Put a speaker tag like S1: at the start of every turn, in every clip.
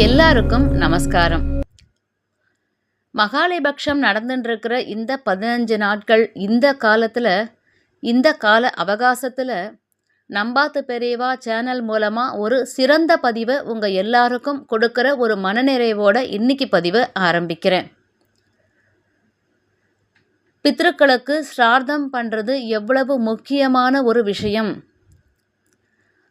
S1: எல்லாருக்கும் நமஸ்காரம். மகாலிபக்ஷம் நடந்துட்டுருக்கிற இந்த பதினஞ்சு நாட்கள் இந்த காலத்தில் இந்த கால அவகாசத்தில் நம்பாத்து பெரியவா சேனல் மூலமாக ஒரு சிறந்த பதிவை உங்கள் எல்லாருக்கும் கொடுக்குற ஒரு மனநிறைவோட இன்னைக்கு பதிவை ஆரம்பிக்கிறேன். பித்ருக்களுக்கு ஸ்ரார்த்தம் பண்ணுறது எவ்வளவு முக்கியமான ஒரு விஷயம்.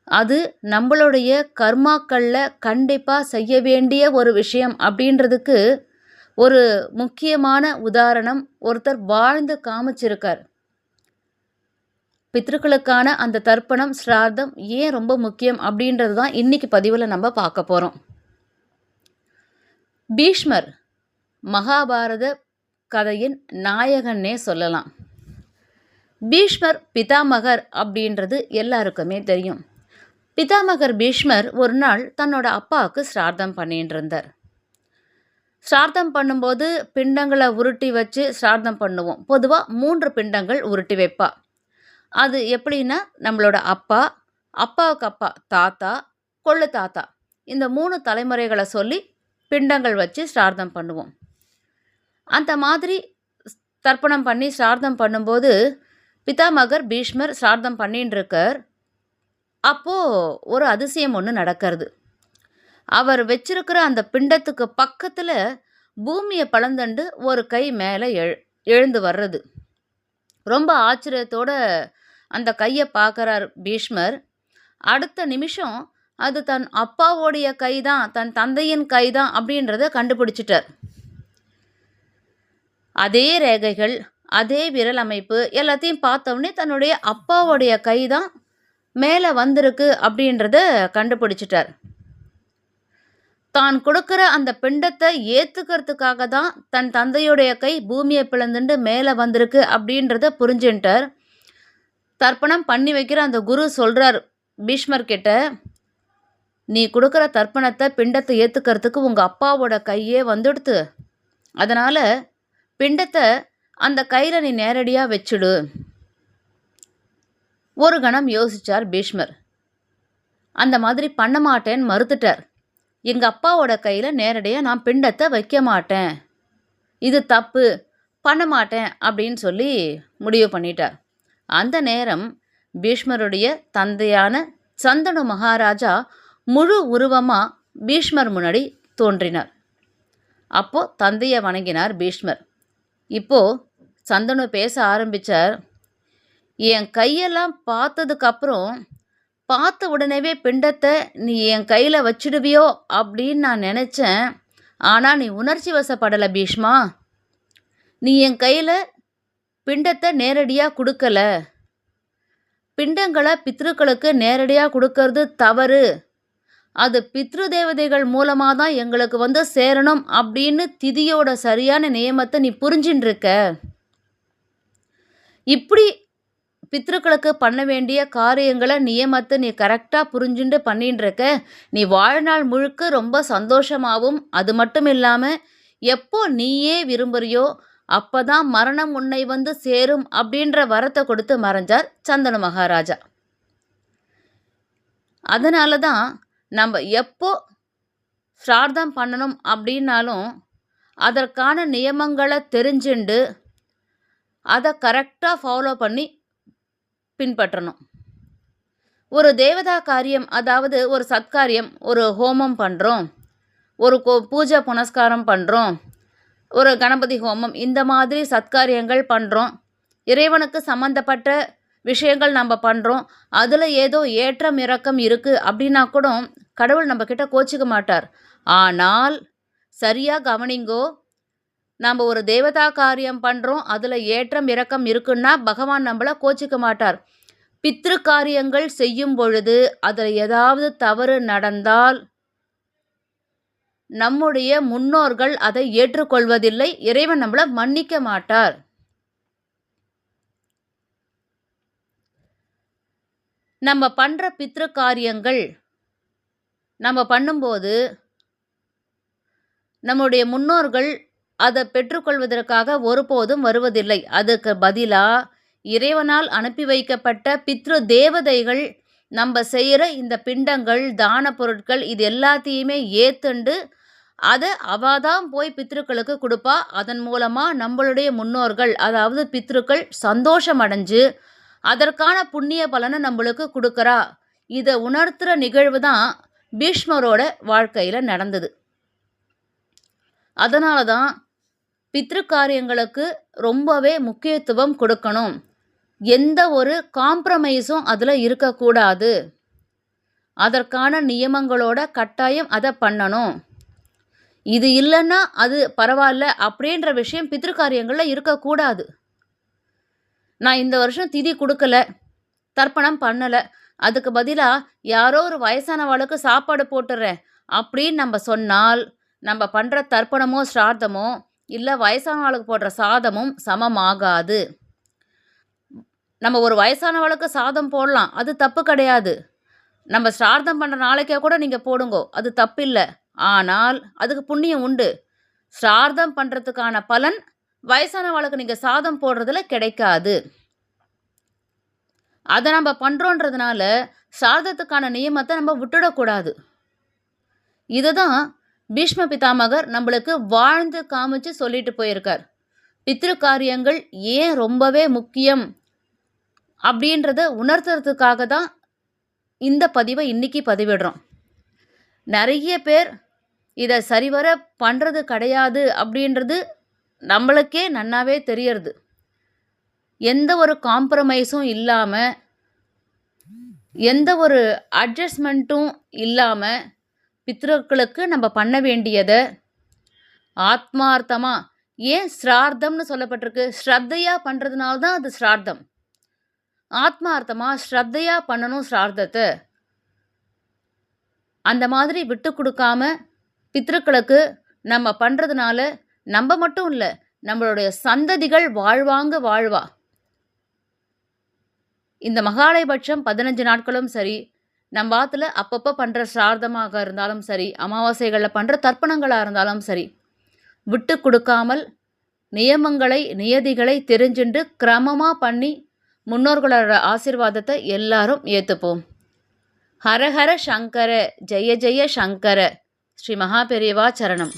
S1: அது நம்மளுடைய கர்மாக்களில் கண்டிப்பாக செய்ய வேண்டிய ஒரு விஷயம் அப்படின்றதுக்கு ஒரு முக்கியமான உதாரணம் ஒருத்தர் வாழ்ந்து காமிச்சிருக்கார். பித்ருக்களுக்கான அந்த தர்ப்பணம் ஸ்ரார்த்தம் ஏன் ரொம்ப முக்கியம் அப்படின்றது தான் இன்றைக்கி பதிவில் நம்ம பார்க்க போகிறோம் பீஷ்மர் மகாபாரத கதையின் நாயகன்னே சொல்லலாம். பீஷ்மர் பிதாமகர் அப்படின்றது எல்லாருக்குமே தெரியும். பிதாமகர் பீஷ்மர் ஒரு நாள் தன்னோட அப்பாவுக்கு சிரார்த்தம் பண்ணிட்டு இருந்தார். சிரார்த்தம் பண்ணும்போது பிண்டங்களை உருட்டி வச்சு சிரார்த்தம் பண்ணுவோம். பொதுவாக மூன்று பிண்டங்கள் உருட்டி வைப்பா. அது எப்படின்னா நம்மளோட அப்பா அப்பாவுக்கு அப்பா தாத்தா கொள்ளு தாத்தா. இந்த மூணு தலைமுறைகளை சொல்லி பிண்டங்கள் வச்சு சிரார்த்தம் பண்ணுவோம். அந்த மாதிரி தர்ப்பணம் பண்ணி சிரார்த்தம் பண்ணும்போது பிதாமகர் பீஷ்மர் சிரார்த்தம் பண்ணின்னு இருக்கார். அப்போது ஒரு அதிசயம் ஒன்று நடக்கிறது. அவர் வச்சிருக்கிற அந்த பிண்டத்துக்கு பக்கத்தில் பூமியை பழந்தண்டு ஒரு கை மேலே எழு எழுந்து வர்றது. ரொம்ப ஆச்சரியத்தோட அந்த கையை பார்க்குறார் பீஷ்மர். அடுத்த நிமிஷம் அது தன் அப்பாவோடைய கை தான் தன் தந்தையின் கை தான் அப்படின்றத கண்டுபிடிச்சிட்டார். அதே ரேகைகள் அதே விரல் அமைப்பு எல்லாத்தையும் பார்த்தவொடனே தன்னுடைய அப்பாவோடைய கை தான் மேலே வந்திருக்கு அப்படின்றத கண்டுபிடிச்சிட்டார். தான் கொடுக்குற அந்த பிண்டத்தை ஏற்றுக்கிறதுக்காக தான் தன் தந்தையுடைய கை பூமியை பிளந்துண்டு மேலே வந்திருக்கு அப்படின்றத புரிஞ்சுட்டார் தர்ப்பணம் பண்ணி வைக்கிற அந்த குரு சொல்கிறார் பீஷ்மர் கிட்ட நீ கொடுக்குற தர்ப்பணத்தை பிண்டத்தை ஏற்றுக்கிறதுக்கு உங்கள் அப்பாவோட கையே வந்துடுத்து. அதனால் பிண்டத்தை அந்த கையில் நீ நேரடியாக வச்சுடு. ஒரு கணம் யோசிச்சார் பீஷ்மர். அந்த மாதிரி பண்ண மாட்டேன்னு மறுத்துட்டார். எங்கள் அப்பாவோட கையில் நேரடியாக நான் பிண்டத்தை வைக்க மாட்டேன். இது தப்பு பண்ண மாட்டேன் அப்படின்னு சொல்லி முடிவு பண்ணிட்டார். அந்த நேரம் பீஷ்மருடைய தந்தையான சந்தனு மகாராஜா முழு உருவமாக பீஷ்மர் முன்னாடி தோன்றினார். அப்போது தந்தையை வணங்கினார் பீஷ்மர். இப்போது சந்தனு பேச ஆரம்பிச்சார் என் கையெல்லாம் பார்த்ததுக்கப்புறம் பார்த்த உடனேவே பிண்டத்தை நீ என் கையில் வச்சிடுவியோ அப்படின்னு நான் நினச்சேன். ஆனால் நீ உணர்ச்சி வசப்படலை பீஷ்மா. நீ என் கையில் பிண்டத்தை நேரடியாக கொடுக்கல. பிண்டங்களை பித்ருக்களுக்கு நேரடியாக கொடுக்கறது தவறு. அது பித்ரு தேவதைகள் மூலமாக தான் எங்களுக்கு வந்து சேரணும் அப்படின்னு திதியோட சரியான நியமத்தை நீ புரிஞ்சின்னு இருக்க இப்படி பித்ருக்களுக்கு பண்ண வேண்டிய காரியங்களை நியமத்தை நீ கரெக்டாக புரிஞ்சுண்டு பண்ணிட்டு இருக்க நீ வாழ்நாள் முழுக்க ரொம்ப சந்தோஷமாகவும் அது மட்டும் இல்லாமல் எப்போ நீயே விரும்புறியோ அப்போ தான் மரணம் உன்னை வந்து சேரும் அப்படின்ற வரத்தை கொடுத்து மறைஞ்சார் சந்தன மகாராஜா. அதனால தான் நம்ம எப்போ ஸ்ரார்த்தம் பண்ணணும் அப்படின்னாலும் அதற்கான நியமங்களை தெரிஞ்சுண்டு அதை கரெக்டாக ஃபாலோ பண்ணி பின்பற்றணும். ஒரு தேவதா காரியம் அதாவது ஒரு சத்காரியம் ஒரு ஹோமம் பண்ணுறோம் ஒரு கோ பூஜை புனஸ்காரம் பண்ணுறோம் ஒரு கணபதி ஹோமம் இந்த மாதிரி சத்காரியங்கள் பண்ணுறோம் இறைவனுக்கு சம்மந்தப்பட்ட விஷயங்கள் நம்ம பண்ணுறோம் அதில் ஏதோ ஏற்றம் இறக்கம் இருக்குது அப்படின்னா கூட கடவுள் நம்மக்கிட்ட கோச்சிக்க மாட்டார். ஆனால் சரியாக கவனிங்கோ நம்ம ஒரு தேவதா காரியம் பண்ணுறோம் அதில் ஏற்றம் இறக்கம் இருக்குன்னா பகவான் நம்மளை கோச்சிக்க மாட்டார். பித்ரு காரியங்கள் செய்யும் பொழுது அதில் ஏதாவது தவறு நடந்தால் நம்முடைய முன்னோர்கள் அதை ஏற்றுக்கொள்வதில்லை இறைவன் நம்மளை மன்னிக்க மாட்டார். நம்ம பண்ணுற பித்ரு காரியங்கள் நம்ம பண்ணும்போது நம்முடைய முன்னோர்கள் அதை பெற்றுக்கொள்வதற்காக ஒருபோதும் வருவதில்லை. அதுக்கு பதிலாக இறைவனால் அனுப்பி வைக்கப்பட்ட பித்ரு தேவதைகள் நம்ம செய்கிற இந்த பிண்டங்கள் தான பொருட்கள் இது எல்லாத்தையுமே ஏத்துண்டு அதை அவள் தான் போய் பித்ருக்களுக்கு கொடுப்பா. அதன் மூலமாக நம்மளுடைய முன்னோர்கள் அதாவது பித்ருக்கள் சந்தோஷம் அடைஞ்சு அதற்கான புண்ணிய பலனை நம்மளுக்கு கொடுக்குறா. இதை உணர்த்துகிற நிகழ்வு தான் பீஷ்மரோட வாழ்க்கையில் நடந்தது. அதனால தான் பித்ரு காரியங்களுக்கு ரொம்பவே முக்கியத்துவம் கொடுக்கணும். எந்த ஒரு காம்ப்ரமைஸும் அதில் இருக்கக்கூடாது. அதற்கான நியமங்களோட கட்டாயம் அதை பண்ணணும். இது இல்லைன்னா அது பரவாயில்ல அப்படின்ற விஷயம் பித்ரு காரியங்களில் இருக்கக்கூடாது. நான் இந்த வருஷம் திதி கொடுக்கல தர்ப்பணம் பண்ணலை அதுக்கு பதிலாக யாரோ ஒரு வயசானவளுக்கு சாப்பாடு போட்டுடுறேன் அப்படின்னு நம்ம சொன்னால் நம்ம பண்ணுற தர்ப்பணமோ ஸ்ரார்த்தமோ இல்லை வயசானவளுக்கு போடுற சாதமும் சமமாகாது. நம்ம ஒரு வயசானவளுக்கு சாதம் போடலாம் அது தப்பு கிடையாது. நம்ம ஸ்ரார்த்தம் பண்ணுற நாளைக்கே கூட நீங்கள் போடுங்கோ அது தப்பில்லை. ஆனால் அதுக்கு புண்ணியம் உண்டு. ஸ்ரார்த்தம் பண்ணுறதுக்கான பலன் வயசானவளுக்கு நீங்கள் சாதம் போடுறதுல கிடைக்காது. அதை நம்ம பண்ணுறோன்றதுனால சாதத்துக்கான நியமத்தை நம்ம விட்டுடக்கூடாது. இதுதான் பீஷ்ம பிதாமகர் நம்மளுக்கு வாழ்ந்து காமிச்சு சொல்லிட்டு போயிருக்கார். பித்ரு காரியங்கள் ஏன் ரொம்பவே முக்கியம் அப்படின்றத உணர்த்துறதுக்காக தான் இந்த பதிவை இன்றைக்கி பதிவிடுறோம். நிறைய பேர் இதை சரிவர பண்ணுறது கிடையாது அப்படின்றது நம்மளுக்கே நன்னாவே தெரியறது. எந்த ஒரு காம்ப்ரமைஸும் இல்லாமல் எந்த ஒரு அட்ஜஸ்ட்மெண்ட்டும் இல்லாமல் பித்ருக்களுக்கு நம்ம பண்ண வேண்டியதை ஆத்மார்த்தமாக ஏன் ஸ்ரார்த்தம்னு சொல்லப்பட்டிருக்கு? ஸ்ரத்தையாக பண்ணுறதுனால தான் அது ஸ்ரார்த்தம். ஆத்மார்த்தமாக ஸ்ரத்தையாக பண்ணணும் ஸ்ரார்த்தத்தை. அந்த மாதிரி விட்டு கொடுக்காம பித்ருக்களுக்கு நம்ம பண்ணுறதுனால நம்ம மட்டும் இல்லை நம்மளுடைய சந்ததிகள் வாழ்வாங்க வாழ்வா. இந்த மகாலயபட்சம் பதினஞ்சு நாட்களும் சரி நம்ம ஆற்றுல அப்பப்போ பண்ணுற சார்தமாக இருந்தாலும் சரி அமாவாசைகளில் பண்ணுற தர்ப்பணங்களாக இருந்தாலும் சரி விட்டு கொடுக்காமல் நியமங்களை நியதிகளை தெரிஞ்சுண்டு கிரமமாக பண்ணி முன்னோர்களோட ஆசிர்வாதத்தை எல்லாரும் ஏற்றுப்போம் ஹரஹர சங்கர ஜெய ஜெய சங்கர ஸ்ரீ மகாபெரிவா சரணம்.